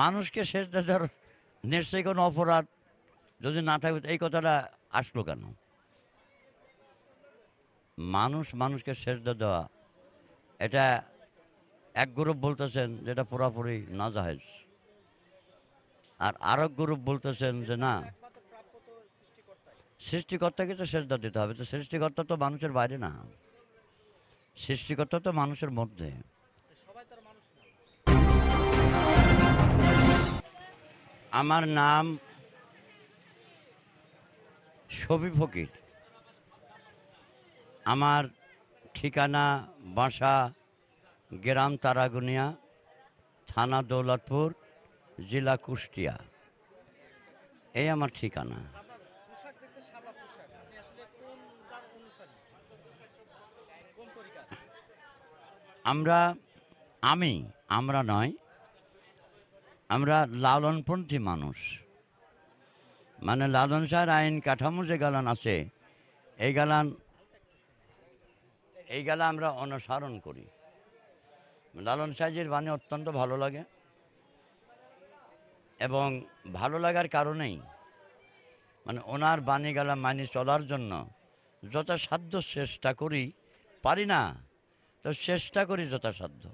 মানুষকে শেষ দেওয়ার নিশ্চয়ই কোনো অপরাধ যদি না থাকবে এই কথাটা আসলো কেন? মানুষ মানুষকে শেষ দেওয়া, এটা এক গ্রুপ বলতেছেন যেটা পুরাপুরি না জাহেজ আর আরেক গ্রুপ বলতেছেন যে না সৃষ্টিকর্তাকে তো সেজদা দিতে হবে। তো সৃষ্টিকর্তা তো মানুষের বাইরে না। সৃষ্টিকর্তা তো মানুষের মধ্যে। আমার নাম ছবি ফকির। আমার ঠিকানা বাসা গ্রাম তারাগুনিয়া, থানা দৌলতপুর, জেলা কুষ্টিয়া। এই আমার ঠিকানা। আমরা, আমি, আমরা নয় আমরা লালনপন্থী মানুষ। মানে লালন শাহের আইন কাঠামো যে গালান আছে, এই গালান, এই গালা আমরা অনুসরণ করি। লালন সাহেজের বাণী অত্যন্ত ভালো লাগে এবং ভালো লাগার কারণেই মানে ওনার বাণী গালা মানি চলার জন্য যথাসাধ্য চেষ্টা করি, পারি না, তো চেষ্টা করি যথাসাধ্য।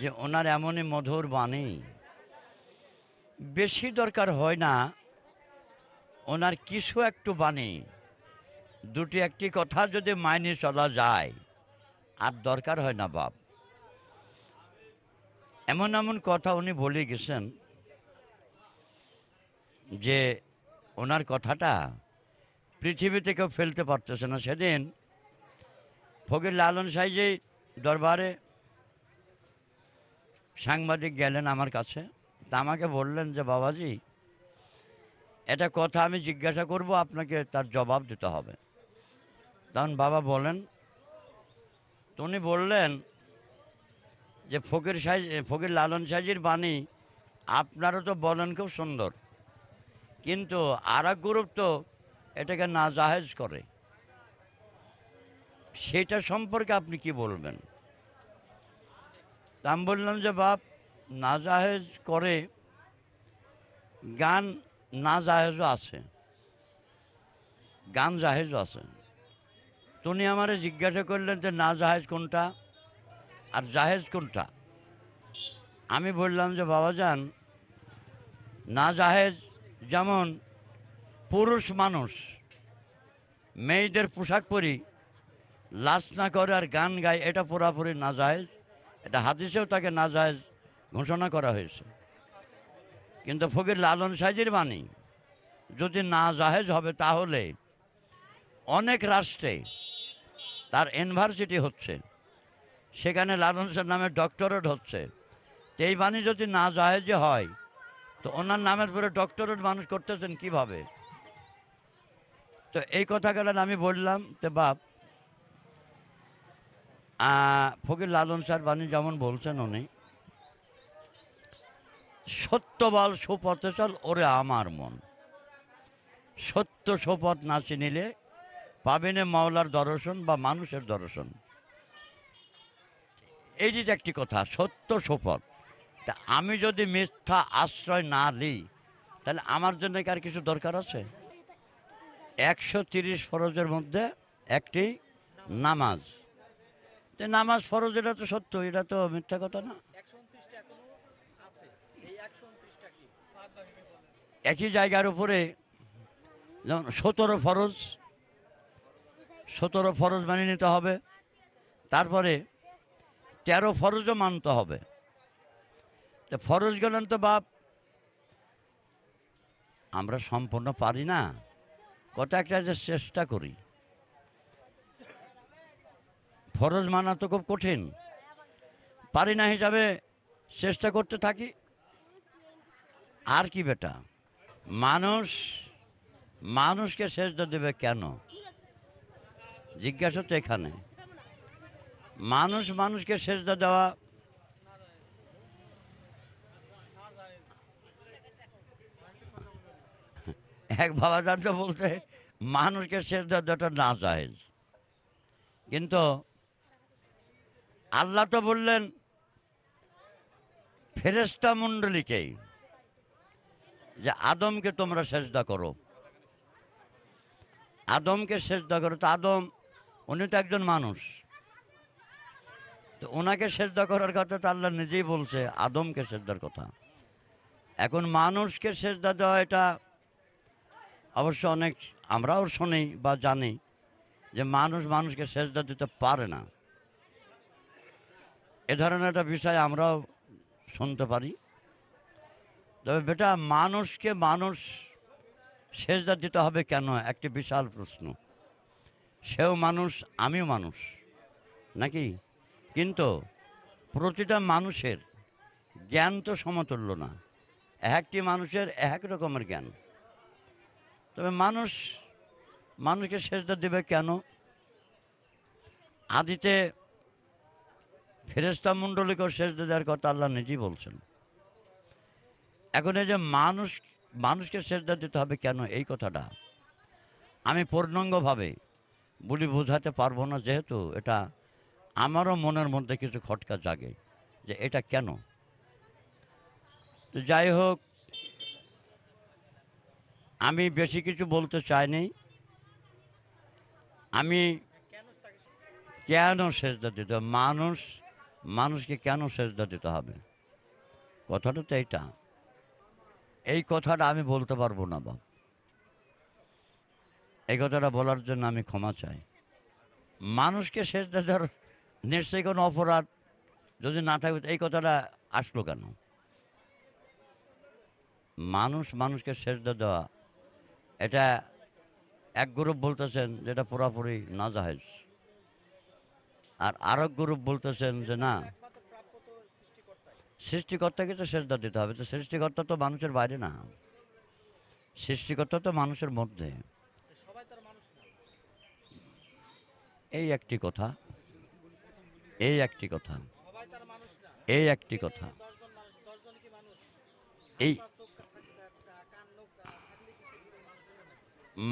যে ওনার এমনই মধুর বাণী। বেশি দরকার হয় না, ওনার কিছু একটু বাণী। দুটি একটি কথা যদি মাইনে চলা যায়, আর দরকার হয় না বাপ। এমন এমন কথা উনি বলে গেছেন যে ওনার কথাটা পৃথিবী থেকেও ফেলতে পারতেছে না। সেদিন ফকির লালন সাহেজে দরবারে সাংবাদিক গেলেন আমার কাছে। তা আমাকে বললেন যে, বাবাজি এটা কথা আমি জিজ্ঞাসা করব, আপনাকে তার জবাব দিতে হবে। তখন বাবা বলেন উনি বললেন যে, ফকির সাহেজ ফকির লালন সাহেজির বাণী আপনারও তো বলেন খুব সুন্দর। কিন্তু আর এক গ্রুপ তো এটাকে না জাহেজ করে। সেটা সম্পর্কে আপনি কি বলবেন? তা আমি বললাম যে, বাপ নাজাহেজ করে গান না জাহেজও আছে। গান জাহেজও আছে। তো উনি আমারে জিজ্ঞাসা করলেন যে না জাহেজ কোনটা আর জাহেজ কোনটা? আমি বললাম যে বাবাজান না জাহেজ যেমন পুরুষ মানুষ, মেয়েদের পোশাক পরি, লাশ না করে আর গান গায়, এটা পুরাপুরি না জায়েজ এটা হাদিসেও তাকে না জায়েজ ঘোষণা করা হয়েছে। কিন্তু ফকির লালন সাইজের বাণী, যদি না জাহেজ হবে তাহলে অনেক রাষ্ট্রে তার ইউনিভার্সিটি হচ্ছে, সেখানে লালন সাহেব নামে ডক্টরেট হচ্ছে। এই বাণী যদি না জাহেজে হয়, তো ওনার নামের পরে ডক্টরেট মানুষ করতেছেন কীভাবে? তো এই কথা গেলেন আমি বললাম, তো বাপ ফকির লালন স্যার বাণী যেমন বলছেন উনি সত্য বল সুপথে চল ওরে আমার মন। সত্য সুপথ না চিনিলে পাবেনে মাওলার দর্শন বা মানুষের দর্শন। এই যে একটি কথা, সত্য সুপথ। তা আমি যদি মিথ্যা আশ্রয় না নিই তাহলে আমার জন্য কি আর কিছু দরকার আছে? একশো তিরিশ ফরজের মধ্যে একটি নামাজ। তো নামাজ ফরজ এটা তো সত্য এটা তো মিথ্যা কথা না। একই জায়গার উপরে যেমন সতেরো ফরজ সতেরো ফরজ মেনে নিতে হবে। তারপরে তেরো ফরজও মানতে হবে। তো ফরজ গেলেন তো বাপ আমরা সম্পূর্ণ পারি না। কত একটা যে চেষ্টা করি। ফরজ মানা তো খুব কঠিন। পারি না হিসাবে চেষ্টা করতে থাকি। আর কি বেটা? মানুষ, মানুষকে সেজদা দেবে কেন? জিজ্ঞাসা তো এখানে। মানুষ মানুষকে সেজদা দেওয়া এক বাবা জানতে বলতে মানুষকে সেজদা দেওয়াটা না জায়েজ কিন্তু আল্লাহ তো বললেন ফেরেস্তা মণ্ডলীকেই যে আদমকে তোমরা সেজদা করো। আদমকে সেজদা করো। তো আদম, উনি তো একজন মানুষ। তো ওনাকে সেজদা করার কথা তো আল্লাহ নিজেই বলছে, আদমকে সেজদার কথা। এখন মানুষকে সেজদা দেওয়া এটা অবশ্য অনেক আমরাও শুনি বা জানি যে মানুষ মানুষকে সেজদা দিতে পারে না। এ ধরনের একটা বিষয় আমরাও শুনতে পারি। তবে বেটা, মানুষকে মানুষ সেজদা দিতে হবে কেন? একটি বিশাল প্রশ্ন। সেও মানুষ, আমিও মানুষ, নাকি? কিন্তু প্রতিটা মানুষের জ্ঞান তো সমতুল্য না। একটি মানুষের এক রকমের জ্ঞান। তবে মানুষ, মানুষকে সেজদা দেবে কেন? আদিতে ফেরেস্তা মণ্ডলীকেও সেজদা দেওয়ার কথা আল্লাহ নিজেই বলছেন। এখন এই যে মানুষ, মানুষকে সেজদা দিতে হবে কেন এই কথাটা? আমি পূর্ণাঙ্গভাবে বলি বোঝাতে পারব না, যেহেতু এটা আমারও মনের মধ্যে কিছু খটকা জাগে যে এটা কেন? তো যাই হোক, আমি বেশি কিছু বলতে চাইনি আমি কেন সেজদা দিতে? মানুষ মানুষকে কেন সেজদা দিতে হবে? কথাটা তো এইটা। এই কথাটা আমি বলতে পারব না, বাপ। এই কথাটা বলার জন্য আমি ক্ষমা চাই। মানুষকে সেজদা দেওয়ার নিশ্চয়ই কোনো অপরাধ যদি না থাকবে এই কথাটা আসলো কেন? মানুষ মানুষকে সেজদা দেওয়া, এটা এক গ্রুপ বলতেছেন যেটা পুরাপুরি না জাহেজ আর আরেক গ্রুপ বলতেছেন যে না সৃষ্টিকর্তাকে তো সেজদা দিতে হবে? তো সৃষ্টিকর্তা তো মানুষের বাইরে না। সৃষ্টিকর্তা তো মানুষের মধ্যে। এই একটি কথা, এই একটি কথা, এই একটি কথা। এই?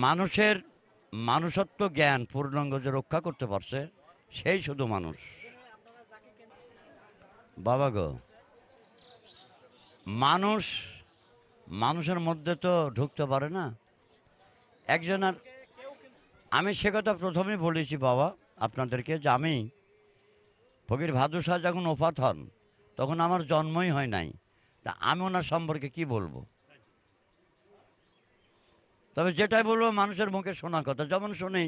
মানুষের মানুষত্ব জ্ঞান পূর্ণাঙ্গ যে রক্ষা করতে পারছে সেই শুধু মানুষ। বাবা গো, মানুষ মানুষের মধ্যে তো ঢুকতে পারে না। একজনের, আমি সে কথা প্রথমেই বলেছি বাবা আপনাদেরকে যে আমি ফকির ভাদু শাহ যখন ওফাত হন, তখন আমার জন্মই হয় নাই। তা আমি ওনার সম্পর্কে কি বলব? তবে যেটাই বলব, মানুষের মুখে শোনা কথা। যেমন শুনি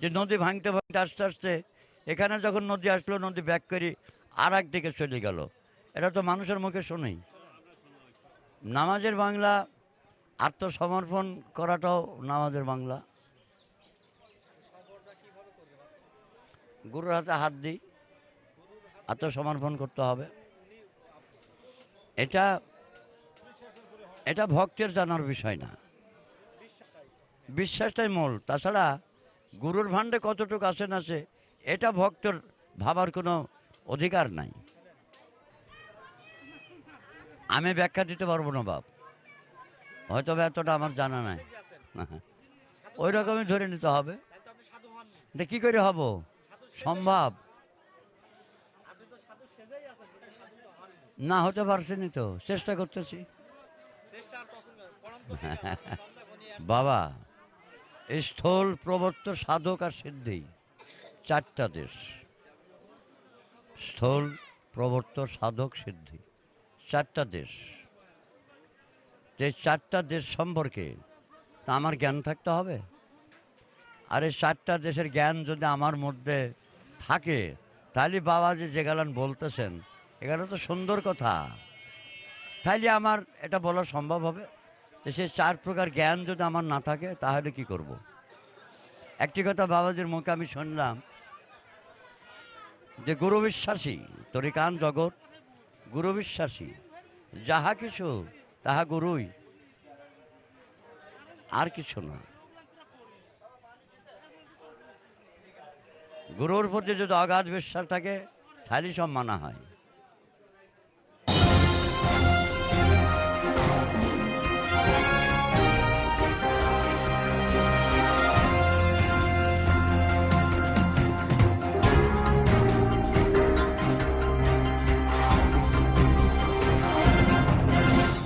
যে নদী ভাঙতে ভাঙতে আস্তে আস্তে এখানে যখন নদী আসলো, নদী ব্যাক করে আর দিকে চলে গেল। এটা তো মানুষের মুখে শুনি নামাজের বাংলা, আত্মসমর্পণ করাটাও নামাজের বাংলা। গুরুর হাতে হাত দিই, আত্মসমর্পণ করতে হবে। এটা এটা ভক্তের জানার বিষয় না। বিশ্বাসটাই মূল। তাছাড়া গুরুর ভাণ্ডে কতটুকু আছে না আছে এটা ভক্তর ভাবার কোনো অধিকার নাই। আমি ব্যাখ্যা দিতে পারব না বাপ। হয়তো এতটা আমার জানা নাই। ওই রকমই ধরে নিতে হবে। কী করে হব? সম্ভব? না, হতে পারছেনি তো। চেষ্টা করতেছি। বাবা, স্থল প্রবর্ত সাধক আর সিদ্ধি। চারটা দেশ। স্থল প্রবর্ত সাধক, সিদ্ধি। চারটা দেশ। যে চারটা দেশ সম্পর্কে তা আমার জ্ঞান থাকতে হবে। আর এই চারটা দেশের জ্ঞান যদি আমার মধ্যে থাকে, তাহলে বাবা যে যেগালান বলতেছেন, এগুলো তো সুন্দর কথা। তাইলে আমার এটা বলা সম্ভব হবে যে সে চার প্রকার জ্ঞান যদি আমার না থাকে, তাহলে কি করব। একটি কথা বাবাজির মুখে আমি শুনলাম যে গুরু বিশ্বাসী, তরিকান জগৎ, গুরু বিশ্বাসী, যাহা কিছু তাহা গুরুই। আর কিছু না। গুরুর প্রতি যদি অগাধ বিশ্বাস থাকে তাহলে সব মানা হয়।